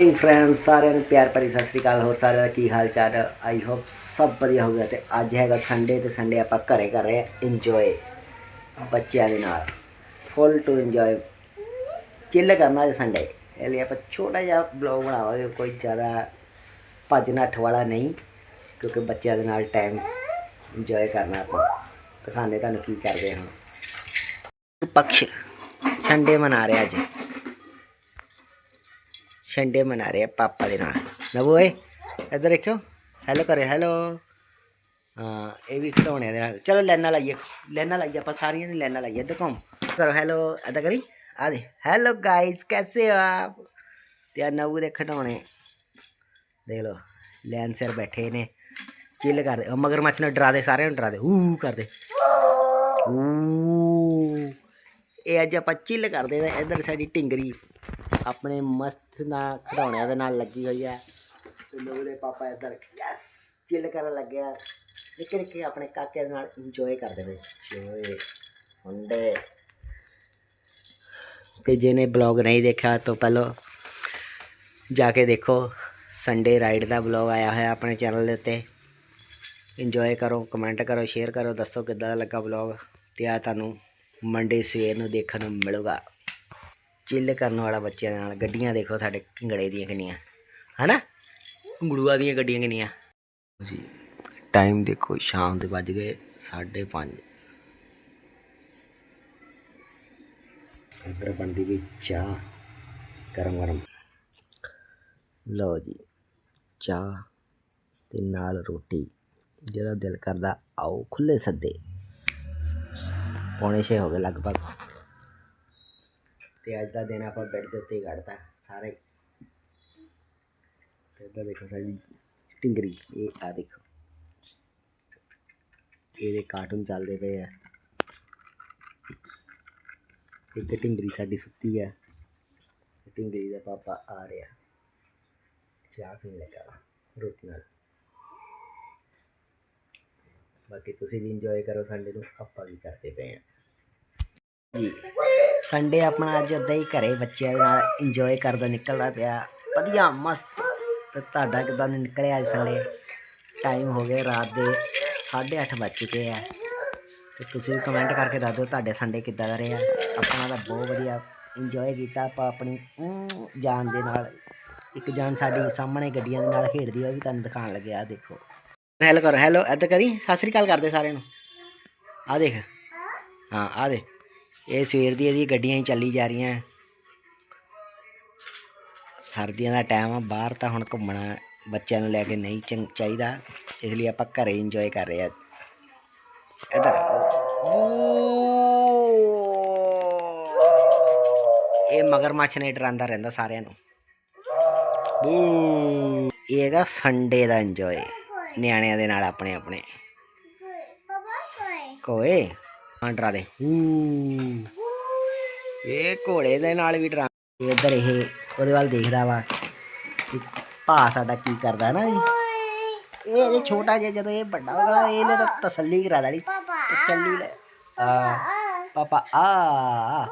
hey friend ਸਾਰਿਆਂ ਨੂੰ ਪਿਆਰ ਭਰੀ ਸਤਿ ਸ੍ਰੀ ਅਕਾਲ। ਹੋਰ ਸਾਰਿਆਂ ਦਾ ਕੀ ਹਾਲ ਚਾਲ? ਆਈ ਹੋਪ ਸਭ ਵਧੀਆ ਹੋਊਗਾ ਤੇ ਅੱਜ ਹੈਗਾ ਸੰਡੇ ਤੇ ਸੰਡੇ ਆਪਾਂ ਘਰੇ ਕਰ ਰਹੇ ਹਾਂ ਇੰਜੋਏ ਬੱਚਿਆਂ ਦੇ ਨਾਲ। ਫੁੱਲ ਟੂ ਇੰਜੋਏ ਚਿੱਲ ਕਰਨਾ ਅੱਜ ਸੰਡੇ ਇਹ ਲਈ ਆਪਾਂ ਛੋਟਾ ਜਿਹਾ ਬਲੌਗ ਬਣਾਵਾਂਗੇ, ਕੋਈ ਜ਼ਿਆਦਾ ਭੱਜ ਨੱਠ ਵਾਲਾ ਨਹੀਂ, ਕਿਉਂਕਿ ਬੱਚਿਆਂ ਦੇ ਨਾਲ ਟਾਈਮ ਇੰਜੋਏ ਕਰਨਾ ਆਪਾਂ। ਦਿਖਾਣੇ ਤੁਹਾਨੂੰ ਕੀ ਕਰਦੇ ਹਾਂ। ਪਕਸ਼ ਸੰਡੇ ਮਨਾ ਰਹੇ ਅੱਜ। ਸੰਡੇ ਮਨਾ ਰਹੇ ਆ ਪਾਪਾ ਦੇ ਨਾਲ। ਨਵੂ ਓਏ, ਇੱਧਰ ਦੇਖਿਓ। ਹੈਲੋ ਕਰੇ ਹੈਲੋ ਹਾਂ, ਇਹ ਵੀ ਖਿਡੌਣਿਆਂ ਦੇ ਨਾਲ। ਚਲੋ ਲੈਣਾ ਲਾਈਏ ਲੈਣਾ ਲਾਈਏ, ਆਪਾਂ ਸਾਰੀਆਂ ਨੇ ਲੈਣਾ ਲਾਈਏ। ਇੱਧਰ ਘੁੰਮ। ਕਰੋ ਹੈਲੋ ਇੱਧਰ ਕਰੀ। ਆ ਦੇ। ਹੈਲੋ ਗਾਇਸ ਕੈਸੇ ਹੋ ਆਪ? ਤੇ ਨਵੂ ਦੇ ਖਿਡੌਣੇ। ਦੇਖ ਲਓ ਲੈਨ ਸਿਰ ਬੈਠੇ ਨੇ। ਚਿੱਲ ਕਰਦੇ। ਉਹ ਮਗਰਮੱਛ ਨੂੰ ਡਰਾ ਦੇ, ਸਾਰਿਆਂ ਨੂੰ ਡਰਾ ਦੇ। ਊ ਕਰਦੇ। ਊ ਇਹ ਅੱਜ ਆਪਾਂ ਚਿੱਲ ਕਰਦੇ ਨੇ। ਇੱਧਰ ਸਾਡੀ ਟਿੰਗਰੀ ਆਪਣੇ ਮਸਤ ਨਾਲ ਖਿਡੌਣਿਆਂ ਦੇ ਨਾਲ ਲੱਗੀ ਹੋਈ ਹੈ। ਤੇ ਲੋਕ ਦੇ ਪਾਪਾ ਇੱਧਰ ਯੈਸ ਚਿੱਲ ਕਰਨ ਲੱਗਿਆ। ਨਿੱਕੇ ਨਿੱਕੇ ਆਪਣੇ ਕਾਕੇ ਦੇ ਨਾਲ ਇੰਜੋਏ ਕਰਦੇ ਨੇ। ਓਏ ਹੁੰਦੇ ਤੇ ਜਿਹਨੇ ਬਲੌਗ ਨਹੀਂ ਦੇਖਿਆ, ਤਾਂ ਪਹਿਲਾਂ ਜਾ ਕੇ ਦੇਖੋ। ਸੰਡੇ ਰਾਈਡ ਦਾ ਬਲੌਗ ਆਇਆ ਹੋਇਆ ਆਪਣੇ ਚੈਨਲ ਦੇ ਉੱਤੇ। ਇੰਜੋਏ ਕਰੋ ਕਮੈਂਟ ਕਰੋ ਸ਼ੇਅਰ ਕਰੋ, ਦੱਸੋ ਕਿੱਦਾਂ ਦਾ ਲੱਗਾ ਬਲੌਗ ਤੇ ਆ ਤੁਹਾਨੂੰ ਮੰਡੇ ਸਵੇਰ ਨੂੰ ਦੇਖਣ ਨੂੰ ਮਿਲੂਗਾ। ਚਿੱਲ ਕਰਨ ਵਾਲਾ ਬੱਚਿਆਂ ਦੇ ਨਾਲ, ਗੱਡੀਆਂ ਦੇਖੋ ਸਾਡੇ ਘੰਗੜੇ ਦੀਆਂ ਕਿੰਨੀਆਂ। ਹਨਾ? ਘੁੰਗੜੂਆਂ ਦੀਆਂ ਗੱਡੀਆਂ ਕਿੰਨੀਆਂ। ਜੀ ਟਾਈਮ ਦੇਖੋ, ਸ਼ਾਮ ਦੇ ਵੱਜ ਗਏ 5:30 ਇੱਧਰ ਬਣਦੀ ਵੀ ਚਾਹ, ਗਰਮ ਗਰਮ। ਲਓ ਜੀ, ਚਾਹ ਤੇ ਨਾਲ ਰੋਟੀ। ਜਿਹਦਾ ਦਿਲ ਕਰਦਾ, ਆਓ ਖੁੱਲੇ ਸੱਦੇ। ਪੌਣੇ ਛੇ ਹੋ ਗਏ ਲਗਭਗ। ਤੇ ਅੱਜ ਦਾ ਦਿਨ ਆਪਾਂ ਬੈੱਡ ਦੇ ਉੱਤੇ ਹੀ ਕੱਢਤਾ ਸਾਰੇ। ਤੇ ਦੇਖੋ ਸਾਡੀ ਟਿੰਗਰੀ ਇਹ ਆ ਦੇਖੋ। ਇਹਦੇ ਕਾਰਟੂਨ ਚੱਲਦੇ ਪਏ ਆ। ਇੱਕ ਟਿੰਗਰੀ ਸਾਡੀ ਸੁੱਤੀ ਆ। ਤੇ ਟਿੰਗਰੀ ਦਾ ਪਾਪਾ ਆ ਰਿਹਾ ਚਾਹ ਪੀਣ ਲੱਗਾ ਰੋਟੀ ਨਾਲ। ਬਾਕੀ ਤੁਸੀਂ ਵੀ ਇੰਜੋਏ ਕਰੋ, ਸੰਡੇ ਨੂੰ ਆਪਾਂ ਵੀ ਕਰਦੇ ਪਏ ਆ। ਜੀ ਸੰਡੇ ਆਪਣਾ ਅੱਜ ਅੱਧਾ ਹੀ ਘਰੇ ਬੱਚਿਆਂ ਦੇ ਨਾਲ ਇੰਜੋਏ ਕਰਦਾ ਨਿਕਲਦਾ ਪਿਆ। ਵਧੀਆ, ਮਸਤ। ਤੇ ਤੁਹਾਡਾ ਕਿਦਾਂ ਨਿਕਲਿਆ ਅੱਜ ਸੰਡੇ ਟਾਈਮ ਹੋ ਗਿਆ ਰਾਤ ਦੇ 8:30 ਵੱਜ ਚੁੱਕੇ ਆ। ਤੇ ਤੁਸੀਂ ਵੀ ਕਮੈਂਟ ਕਰਕੇ ਦੱਸ ਦਿਓ ਤੁਹਾਡੇ ਸੰਡੇ ਕਿੱਦਾਂ ਦਾ ਰਿਹਾ। ਆਪਣਾ ਤਾਂ ਬਹੁਤ ਵਧੀਆ ਇੰਜੋਏ ਕੀਤਾ ਆਪਾਂ ਆਪਣੀ ਜਾਨ ਦੇ ਨਾਲ। ਇੱਕ ਜਾਨ ਸਾਡੀ ਸਾਹਮਣੇ ਗੱਡੀਆਂ ਦੇ ਨਾਲ ਖੇਡਦੀ ਆ, ਉਹ ਵੀ ਤੁਹਾਨੂੰ ਦਿਖਾਉਣ ਲੱਗਿਆ ਆ ਦੇਖੋ। ਹੈਲੋ ਕਰ ਹੈਲੋ ਇੱਧਰ ਕਰੀ? ਸਤਿ ਸ੍ਰੀ ਅਕਾਲ ਕਰਦੇ ਸਾਰਿਆਂ ਨੂੰ। ਆ ਦੇਖ। ਹਾਂ ਆ ਦੇ ਇਹ ਸਵੇਰ ਦੀ ਇਹਦੀ ਗੱਡੀਆਂ ਹੀ ਚੱਲੀ ਜਾ ਰਹੀਆਂ। ਸਰਦੀਆਂ ਦਾ ਟਾਈਮ ਆ ਬਾਹਰ ਤਾਂ ਹੁਣ ਘੁੰਮਣਾ ਬੱਚਿਆਂ ਨੂੰ ਲੈ ਕੇ ਨਹੀਂ ਚੰਗ ਚਾਹੀਦਾ। ਇਸ ਲਈ ਆਪਾਂ ਘਰੇ ਇੰਜੋਏ ਕਰ ਰਹੇ ਆ। ਇੱਧਰ ਇਹ ਮਗਰਮੱਛ ਨੇ ਡਰਾਉਂਦਾ ਰਹਿੰਦਾ ਸਾਰਿਆਂ ਨੂੰ। ਬੂ ਇਹ ਹੈਗਾ ਸੰਡੇ ਦਾ ਇੰਜੋਏ ਨਿਆਣਿਆਂ ਦੇ ਨਾਲ ਆਪਣੇ ਆਪਣੇ ਕੋਏ ਹਾਂ ਡਰਾ ਦੇ। ਹੂ। ਇਹ ਘੋੜੇ ਦੇ ਨਾਲ ਵੀ ਡਰਾ ਇੱਧਰ ਇਹ ਉਹਦੇ ਵੱਲ ਦੇਖਦਾ ਵਾ ਕਿ ਭਾ ਸਾਡਾ ਕੀ ਕਰਦਾ ਨਾ ਜੀ ਇਹ ਜੇ ਛੋਟਾ ਜਿਹਾ ਜਦੋਂ ਇਹ ਵੱਡਾ ਹੋਗਾ ਇਹਨੇ ਤਾਂ ਤਸੱਲੀ ਕਰਾ ਦੇਣੀ। ਚੱਲੀ ਲੈ। ਆ। ਪਾਪਾ ਆ।